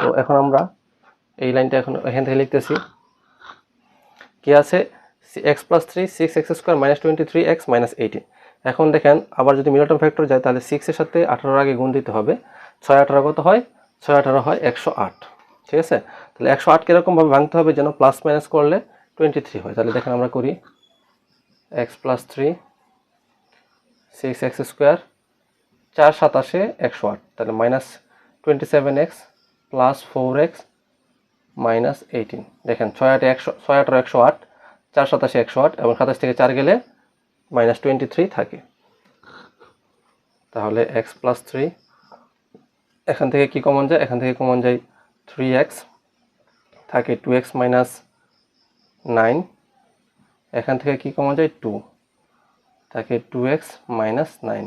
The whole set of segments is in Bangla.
তো এখন আমরা এই লাইনটা এখন এখান থেকে লিখতেছি। কি আছে? X plus three six x square minus twenty three x minus eighteen এখন দেখেন, আবার যদি মিলটন ফ্যাক্টর যায়, তাহলে সিক্সের সাথে আঠারোর আগে গুণ দিতে হবে। ছয় আঠারো কত হয়? ছয় আঠারো হয় একশো আট। ঠিক আছে? তাহলে একশো আট কীরকমভাবে ভাঙতে হবে যেন প্লাস মাইনাস করলে টোয়েন্টি থ্রি হয়? তাহলে দেখেন আমরা করি x plus three six x square চার সাতাশে একশো আট। তাহলে minus twenty seven x plus four x minus eighteen দেখেন ছয় আটে একশো, ছয় আঠারো একশো আট, চার সাতাশে একশো আট এবং সাতাশ থেকে চার গেলে মাইনাস টোয়েন্টি থ্রি থাকে। তাহলে এক্স প্লাস থ্রি এখান থেকে কি কমন যায়? এখান থেকে কমন যায় থ্রি এক্স থাকে টু এক্স মাইনাস নাইন এখান থেকে কি কমন যায়? টু থাকে টু এক্স মাইনাস নাইন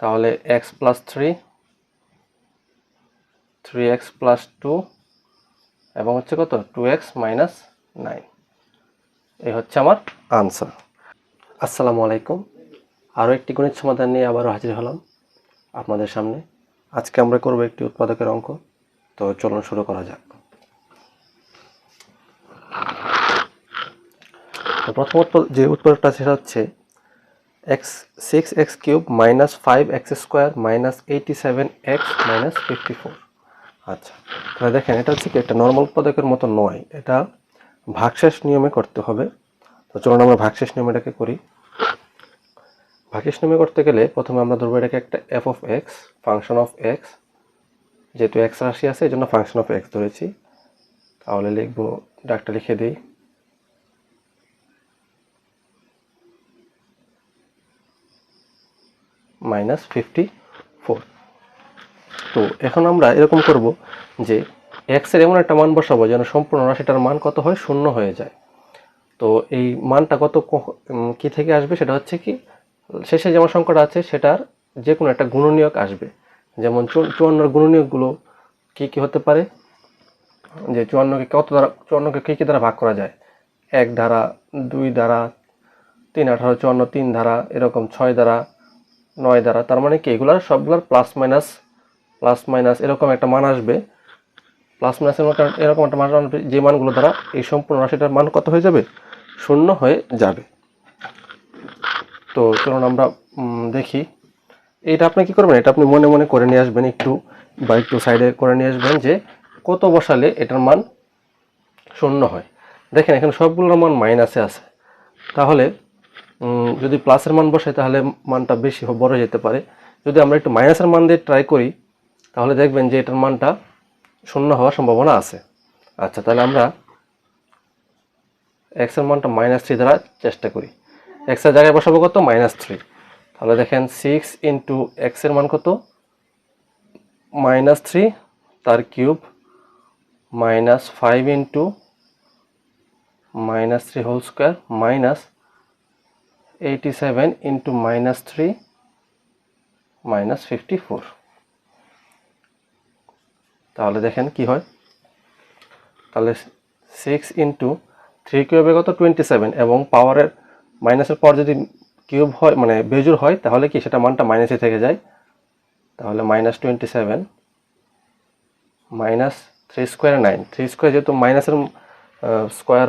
তাহলে x plus three three x plus two এবং হচ্ছে কত? টু এক্স মাইনাস নাইন এই হচ্ছে আমার আনসার আসসালামু আলাইকুম। আরও একটি গণিত সমাধান নিয়ে আবারও হাজির হলাম আপনাদের সামনে। আজকে আমরা করব একটি উৎপাদকের অঙ্ক। তো চলুন শুরু করা যাক। তো প্রথম উৎপাদ যে উৎপাদকটা সেটা হচ্ছে x six x cube minus five x square minus eighty seven x minus fifty four আচ্ছা তাহলে দেখেন, এটা হচ্ছে কি, একটা নর্মাল উৎপাদকের মতো নয়। এটা ভাগশেষ নিয়মে করতে হবে। তো চলুন আমরা ভাগশেষ নিয়ম এটাকে করি। ভাগশেষ নিয়মে করতে গেলে প্রথমে আমরা ধরবো এটাকে একটা f of x function of x যেহেতু এক্স রাশি আছে এই জন্য ফাংশন অফ এক্স ধরেছি। তাহলে লিখব, ডাকটা লিখে দিই। মাইনাস ফিফটি তো এখন আমরা এরকম করব যে এক্সের এমন একটা মান বসাবো যেন সম্পূর্ণ রাশিটার মান কত হয় শূন্য হয়ে যায়। তো এই মানটা কত ক- থেকে আসবে সেটা হচ্ছে কি, শেষে যেমন সংখ্যাটা আছে সেটার যে কোনো একটা গুণনীয়ক আসবে। যেমন চুয়ান্নর গুণনীয়কগুলো কি কি হতে পারে? যে চুয়ান্নকে কত দ্বারা চুয়ান্নকে কী কী দ্বারা ভাগ করা যায়? এক ধারা দুই ধারা তিন, আঠারো, চুয়ান্ন, তিন ধারা এরকম ছয় দ্বারা নয় দ্বারা, তার মানে কি এগুলার সবগুলোর প্লাস মাইনাস প্লাস মাইনাস এরকম একটা মান আসবে। প্লাস মাইনাস এরকম একটা মান আসবে, যে মানগুলো দ্বারা এই সম্পূর্ণ রাশিটার মান কত হয়ে যাবে? শূন্য হয়ে যাবে। তো চলুন আমরা দেখি। এটা আপনি কি করবেন? এটা আপনি মনে মনে করে নিয়ে আসবেন একটু, বা একটু সাইডে করে নিয়ে আসবেন যে কত বসালে এটার মান শূন্য হয়। দেখেন, এখানে সবগুলোর মান মাইনাসে আছে। তাহলে যদি প্লাসের মান বসাই, তাহলে মানটা বেশি বড় যেতে পারে। যদি আমরা একটু মাইনাসের মান দিয়ে ট্রাই করি তাহলে দেখবেন যে এটার মানটা শূন্য হওয়ার সম্ভাবনা আছে। আচ্ছা তাহলে আমরা এক্সের মানটা মাইনাস থ্রি দ্বারা চেষ্টা করি। এক্সের জায়গায় বসাবো কত? মাইনাস থ্রি তাহলে দেখেন সিক্স ইন্টু এক্সের মান কত? মাইনাস থ্রি তার cube minus five into minus three whole square minus eighty seven into minus three minus fifty four তাহলে দেখেন কি হয়? তাহলে সিক্স ইন্টু থ্রি কিউবে কত? টোয়েন্টি সেভেন এবং পাওয়ারের মাইনাসের পর যদি কিউব হয় মানে বেজুর হয়, তাহলে কি সেটা মানটা মাইনাসে থেকে যায়? তাহলে minus twenty seven minus three square nine three square যেহেতু মাইনাসের স্কোয়ার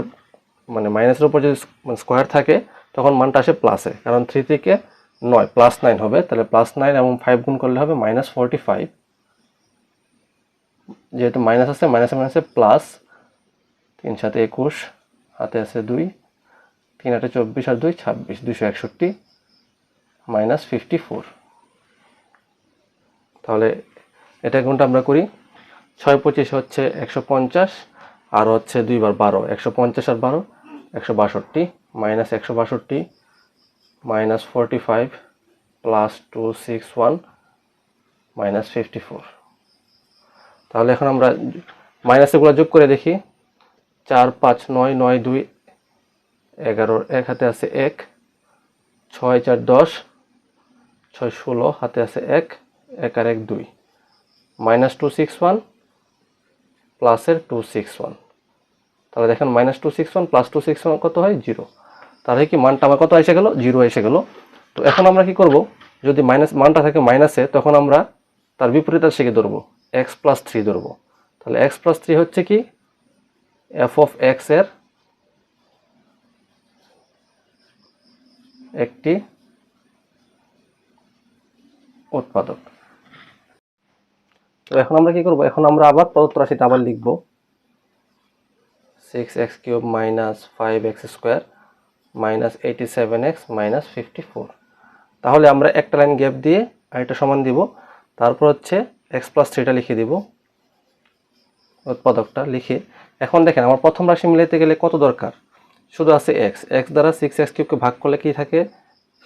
মানে মাইনাসের উপর যদি স্কোয়ার থাকে, তখন মানটা আসে প্লাসে কারণ থ্রি থেকে নয় প্লাস নাইন হবে। তাহলে প্লাস নাইন এবং ফাইভ গুণ করলে হবে মাইনাস ফোরটি ফাইভ যেহেতু মাইনাস আছে, মাইনাসে মাইনাসে প্লাস তিন সাথে একুশ, হাতে আছে দুই, তিন আটে চব্বিশ আর দুই, ছাব্বিশ দুশো একষট্টি, মাইনাস ফিফটি ফোর তাহলে এটা কোনটা আমরা করি, ছয় পঁচিশ হচ্ছে একশো পঞ্চাশ, আর হচ্ছে দুইবার বারো একশো পঞ্চাশ আর বারো, একশো বাষট্টি, মাইনাস একশো বাষট্টি, minus forty five plus two six one minus fifty four তাহলে এখন আমরা মাইনাসেগুলো যোগ করে দেখি। চার, পাঁচ, নয় নয়, দুই এগারোর এক, হাতে আছে এক, ছয়, চার, দশ, ছয়, ষোলো, হাতে আছে এক এক আর এক, দুই। মাইনাস টু সিক্স ওয়ান প্লাসের টু সিক্স ওয়ান তাহলে দেখেন minus two six one plus two six one কত হয়? জিরো তাহলে কি মানটা আমার কত এসে গেল? জিরো এসে গেল। তো এখন আমরা কি করব? যদি মাইনাস মানটা থাকে মাইনাসে তখন আমরা তার বিপরীত শিখে ধরবো। এক্স প্লাস থ্রি ধরবো। তাহলে এক্স প্লাস থ্রি হচ্ছে কি? এফ অফ এক্সের একটি উৎপাদক। তো এখন আমরা কি করব? এখন আমরা আবার প্রদত্ত রাশিটা আবার লিখব। Six x cube minus five x square minus eighty seven x minus fifty four তাহলে আমরা একটা লাইন গ্যাপ দিয়ে আরেকটা সমান দিব। তারপর হচ্ছে এক্স প্লাস থ্রিটা লিখে দিব। উৎপাদকটা লিখে। এখন দেখেন, আমার প্রথম রাশি মিলাইতে গেলে কত দরকার? শুধু আছে এক্স এক্স দ্বারা সিক্স এক্স কিউবকে ভাগ করলে কি থাকে?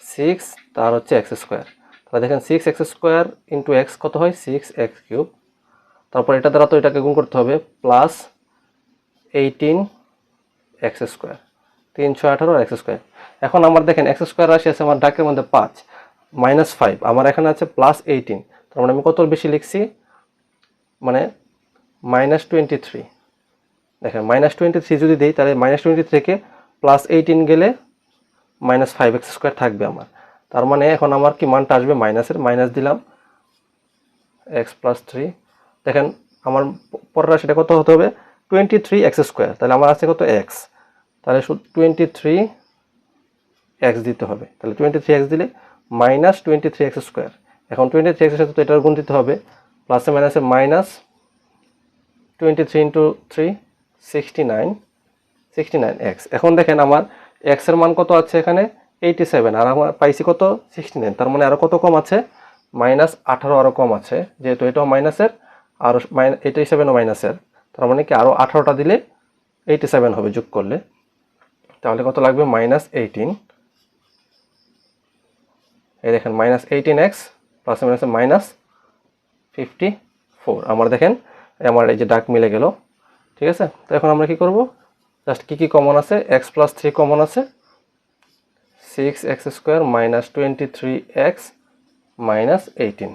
সিক্স তার হচ্ছে এক্স স্কোয়ার তাহলে দেখেন six x square into x কত হয়? সিক্স এক্স কিউব তারপর এটা দ্বারা তো এটাকে গুণ করতে হবে। প্লাস এইটিন এক্স স্কোয়ার তিনশো আঠারো এক্স স্কোয়ার এখন আমার দেখেন এক্স স্কোয়ার রাশি আছে আমার ডাকের মধ্যে পাঁচ মাইনাস ফাইভ আমার এখানে আছে প্লাস এইটিন তার মানে আমি কত বেশি লিখছি? মানে মাইনাস টোয়েন্টি থ্রি দেখেন মাইনাস টোয়েন্টি থ্রি যদি দিই, তাহলে মাইনাস টোয়েন্টি থেকে প্লাস এইটিন গেলে মাইনাস ফাইভ এক্স স্কোয়ার থাকবে আমার। তার মানে এখন আমার কি মানটা আসবে? মাইনাসের মাইনাস দিলাম এক্স প্লাস থ্রি দেখেন, আমার পরের সেটা কত হতে হবে? টোয়েন্টি থ্রি এক্স স্কোয়ার তাহলে আমার আছে কত? এক্স তাহলে শুধু টোয়েন্টি থ্রি এক্স দিতে হবে। তাহলে টোয়েন্টি থ্রি এক্স দিলে minus twenty three x square এখন টোয়েন্টি থ্রি এক্সের সাথে তো এটার গুণ দিতে হবে প্লাসে মাইনাসে minus twenty three into three sixty nine sixty nine x এখন দেখেন আমার এক্সের মান কত আছে এখানে? এইটি সেভেন আর আমার পাইছি কত? সিক্সটি নাইন তার মানে আরও কত কম আছে? মাইনাস আঠারো আরও কম আছে, যেহেতু এটাও মাইনাসের আরও এইটি সেভেনও মাইনাসের তার মানে কি আরও আঠারোটা দিলে এইটি সেভেন হবে যোগ করলে। তাহলে কত লাগবে? মাইনাস এইটিন এই দেখেন মাইনাস এইটিন এক্স প্লাস মাইনাসে মাইনাস ফিফটি ফোর আমার দেখেন, আমার এই যে ডাক মিলে গেল, ঠিক আছে? তো এখন আমরা কি করব? জাস্ট কী কী কমন আছে? এক্স প্লাস থ্রি কমন আছে। Six x square minus twenty three x minus eighteen